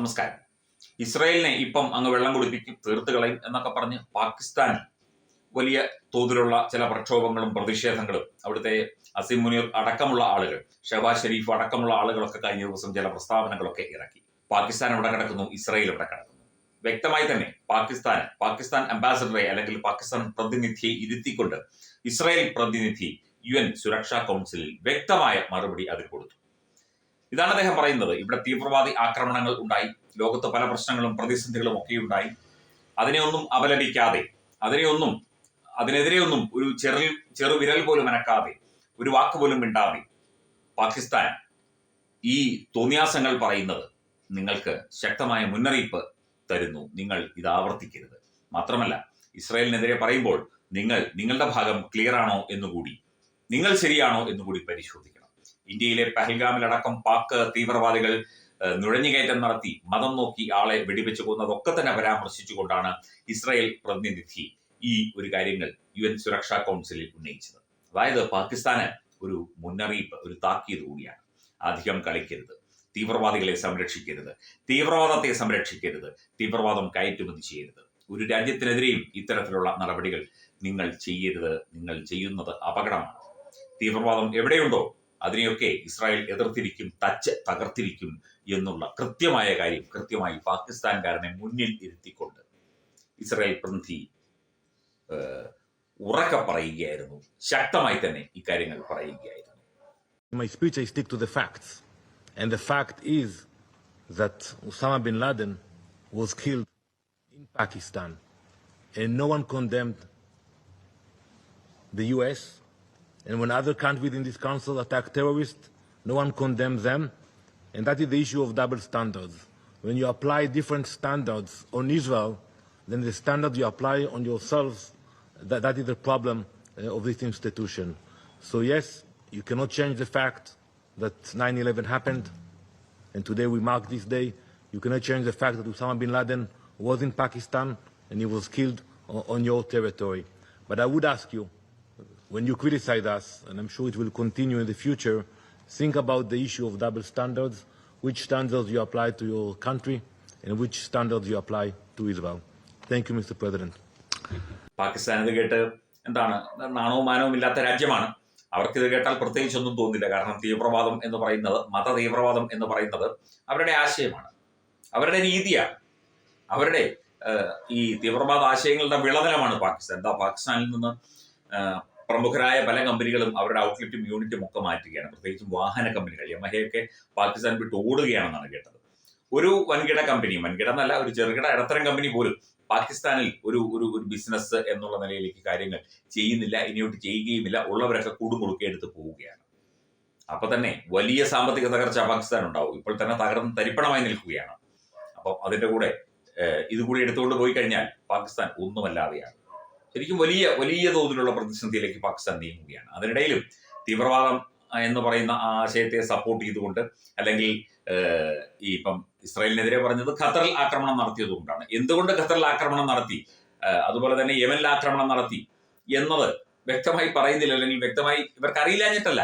നമസ്കാരം. ഇസ്രായേലിനെ ഇപ്പം അങ്ങ് വെള്ളം കുടിപ്പിക്കും തീർത്ത് കളയും എന്നൊക്കെ പറഞ്ഞ് പാകിസ്ഥാൻ വലിയ തോതിലുള്ള ചില പ്രക്ഷോഭങ്ങളും പ്രതിഷേധങ്ങളും അവിടുത്തെ അസിം മുനീർ അടക്കമുള്ള ആളുകൾ ഷഹബാസ് ഷെരീഫ് അടക്കമുള്ള ആളുകളൊക്കെ കഴിഞ്ഞ ദിവസം ചില പ്രസ്താവനകളൊക്കെ ഇറക്കി. പാകിസ്ഥാൻ ഇവിടെ കിടക്കുന്നു ഇസ്രായേൽ ഇവിടെ കിടക്കുന്നു. വ്യക്തമായി തന്നെ പാകിസ്ഥാൻ പാകിസ്ഥാൻ അംബാസഡറെ അല്ലെങ്കിൽ പാകിസ്ഥാൻ പ്രതിനിധിയെ ഇരുത്തിക്കൊണ്ട് ഇസ്രായേൽ പ്രതിനിധി യു എൻ സുരക്ഷാ കൗൺസിലിൽ വ്യക്തമായ മറുപടി അതിൽ കൊടുത്തു. ഇതാണ് അദ്ദേഹം പറയുന്നത്. ഇവിടെ തീവ്രവാദി ആക്രമണങ്ങൾ ഉണ്ടായി. ലോകത്ത് പല പ്രശ്നങ്ങളും പ്രതിസന്ധികളും ഒക്കെ ഉണ്ടായി അതിനെയൊന്നും അപലപിക്കാതെ അതിനെയൊന്നും അതിനെതിരെയൊന്നും ഒരു ചെറു ചെറുവിരൽ പോലും അനക്കാതെ ഒരു വാക്ക് പോലും മിണ്ടാതെ പാകിസ്ഥാൻ ഈ തോന്നിയാസങ്ങൾ പറയുന്നത് നിങ്ങൾക്ക് ശക്തമായ മുന്നറിയിപ്പ് തരുന്നു. നിങ്ങൾ ഇത് ആവർത്തിക്കരുത്. മാത്രമല്ല ഇസ്രായേലിനെതിരെ പറയുമ്പോൾ നിങ്ങൾ നിങ്ങളുടെ ഭാഗം ക്ലിയർ ആണോ എന്നുകൂടി നിങ്ങൾ ശരിയാണോ എന്നുകൂടി പരിശോധിക്കണം. ഇന്ത്യയിലെ പഹൽഗാമിലടക്കം പാക് തീവ്രവാദികൾ നുഴഞ്ഞുകയറ്റം നടത്തി മതം നോക്കി ആളെ വെടിവെച്ചു കൊന്നതൊക്കെ തന്നെ പരാമർശിച്ചുകൊണ്ടാണ് ഇസ്രായേൽ പ്രതിനിധി ഈ ഒരു കാര്യങ്ങൾ യു എൻ സുരക്ഷാ കൗൺസിലിൽ ഉന്നയിച്ചത്. അതായത് പാകിസ്ഥാന് ഒരു മുന്നറിയിപ്പ് ഒരു താക്കീത് കൂടിയാണ്. അധികം കളിക്കരുത്. തീവ്രവാദികളെ സംരക്ഷിക്കരുത്. തീവ്രവാദത്തെ സംരക്ഷിക്കരുത്. തീവ്രവാദം കയറ്റുമതി ചെയ്യരുത്. ഒരു രാജ്യത്തിനെതിരെയും ഇത്തരത്തിലുള്ള നടപടികൾ നിങ്ങൾ ചെയ്യരുത്. നിങ്ങൾ ചെയ്യുന്നത് അപകടമാണ്. തീവ്രവാദം എവിടെയുണ്ടോ? അതിനെയൊക്കെ ഇസ്രായേൽ എതിർത്തിരിക്കും തച്ച് തകർത്തിരിക്കും എന്നുള്ള കൃത്യമായ കാര്യം കൃത്യമായി പാകിസ്ഥാൻകാരനെ മുന്നിൽ ഇരുത്തിക്കൊണ്ട് ഇസ്രായേൽ പ്രതിനിധി ഏഹ്, ഉറക്കെ പറയുകയായിരുന്നു ശക്തമായി തന്നെ ഇക്കാര്യങ്ങൾ പറയുകയായിരുന്നു In my speech, I stick to the facts. And the fact is that Osama bin Laden was killed in Pakistan. And no one condemned the US. and when other countries in this council attack terrorists, no one condemns them. And that is the issue of double standards. When you apply different standards on Israel, than the standard you apply on yourselves, that, that is the problem uh, of this institution. So yes, you cannot change the fact that 9-11 happened, and today we mark this day. You cannot change the fact that Osama bin Laden was in Pakistan and he was killed o- on your territory. But I would ask you, when you criticize us, and I'm sure it will continue in the future, think about the issue of double standards, which standards you apply to your country, and which standards you apply to Israel. Thank you, Mr. President. Pakistan ഇത് കേട്ട് എന്താണ് നാണവും മാനവും ഇല്ലാത്ത രാജ്യമാണ് അവർക്കിത് കേട്ടാൽ പ്രത്യേകിച്ചൊന്നും തോന്നില്ല കാരണം തീവ്രവാദം എന്ന് പറയുന്നത് മത തീവ്രവാദം എന്ന് പറയുന്നത് അവരുടെ ആശയമാണ് അവരുടെ രീതിയാണ് അവരുടെ ഈ തീവ്രവാദ ആശയങ്ങളുടെ വിളനിലമാണ് പാകിസ്ഥാൻ എന്താ പാകിസ്ഥാനിൽ നിന്ന് പ്രമുഖരായ പല കമ്പനികളും അവരുടെ ഔട്ട്ലെറ്റും യൂണിറ്റും ഒക്കെ മാറ്റുകയാണ്. പ്രത്യേകിച്ചും വാഹന കമ്പനികൾ യമഹയൊക്കെ പാകിസ്ഥാൻ വിട്ട് ഓടുകയാണെന്നാണ് കേട്ടത്. ഒരു വൻകിട കമ്പനി വൻകിട എന്നല്ല ഒരു ചെറുകിട ഇടത്തരം കമ്പനി പോലും പാകിസ്ഥാനിൽ ഒരു ഒരു ഒരു ബിസിനസ് എന്നുള്ള നിലയിലേക്ക് കാര്യങ്ങൾ ചെയ്യുന്നില്ല ഇനിയോട്ട് ചെയ്യുകയുമില്ല ഉള്ളവരൊക്കെ കൂടുമുടുക്കി എടുത്ത് പോവുകയാണ്. അപ്പൊ തന്നെ വലിയ സാമ്പത്തിക തകർച്ച പാകിസ്ഥാൻ ഉണ്ടാവും ഇപ്പോൾ തന്നെ തകർന്ന് തരിപ്പണമായി നിൽക്കുകയാണ്. അപ്പം അതിന്റെ കൂടെ ഇതുകൂടി കൂടി എടുത്തുകൊണ്ട് പോയി കഴിഞ്ഞാൽ പാകിസ്ഥാൻ ഒന്നുമല്ലാതെയാണ്. ശരിക്കും വലിയ വലിയ തോതിലുള്ള പ്രതിസന്ധിയിലേക്ക് പാകിസ്ഥാൻ നീങ്ങുകയാണ്. അതിനിടയിലും തീവ്രവാദം എന്ന് പറയുന്ന ആശയത്തെ സപ്പോർട്ട് ചെയ്തുകൊണ്ട് അല്ലെങ്കിൽ ഈ ഇപ്പം ഇസ്രായേലിനെതിരെ പറഞ്ഞത് ഖത്തറിൽ ആക്രമണം നടത്തിയത് കൊണ്ടാണ്. എന്തുകൊണ്ട് ഖത്തറിൽ ആക്രമണം നടത്തി? അതുപോലെ തന്നെ യമനിൽ ആക്രമണം നടത്തി എന്നത് വ്യക്തമായി പറയുന്നില്ല അല്ലെങ്കിൽ വ്യക്തമായി ഇവർക്ക് അറിയില്ലാഞ്ഞിട്ടല്ല.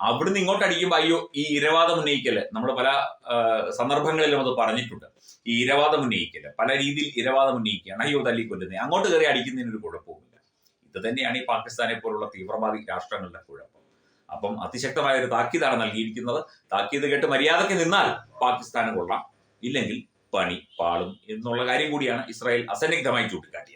അവിടുന്ന് ഇങ്ങോട്ട് അടിക്കുമ്പോൾ അയ്യോ ഈ ഇരവാദം ഉന്നയിക്കൽ. നമ്മൾ പല സന്ദർഭങ്ങളിലും അത് പറഞ്ഞിട്ടുണ്ട്. ഈ ഇരവാദം ഉന്നയിക്കൽ. പല രീതിയിൽ ഇരവാദം ഉന്നയിക്കുകയാണ്. അയ്യോ തല്ലിക്കൊല്ലുന്നത് അങ്ങോട്ട് കയറി അടിക്കുന്നതിന് ഒരു കുഴപ്പവുമില്ല. ഇത് തന്നെയാണ് ഈ പാകിസ്ഥാനെ പോലുള്ള തീവ്രവാദി രാഷ്ട്രങ്ങളുടെ കുഴപ്പം. അപ്പം അതിശക്തമായ ഒരു താക്കീതാണ് നൽകിയിരിക്കുന്നത്. താക്കീത് കേട്ട് മര്യാദയ്ക്ക് നിന്നാൽ പാകിസ്ഥാന് കൊള്ളാം. ഇല്ലെങ്കിൽ പണി പാളും എന്നുള്ള കാര്യം കൂടിയാണ് ഇസ്രായേൽ അസന്നിഗ്ധമായി ചൂണ്ടിക്കാട്ടിയത്.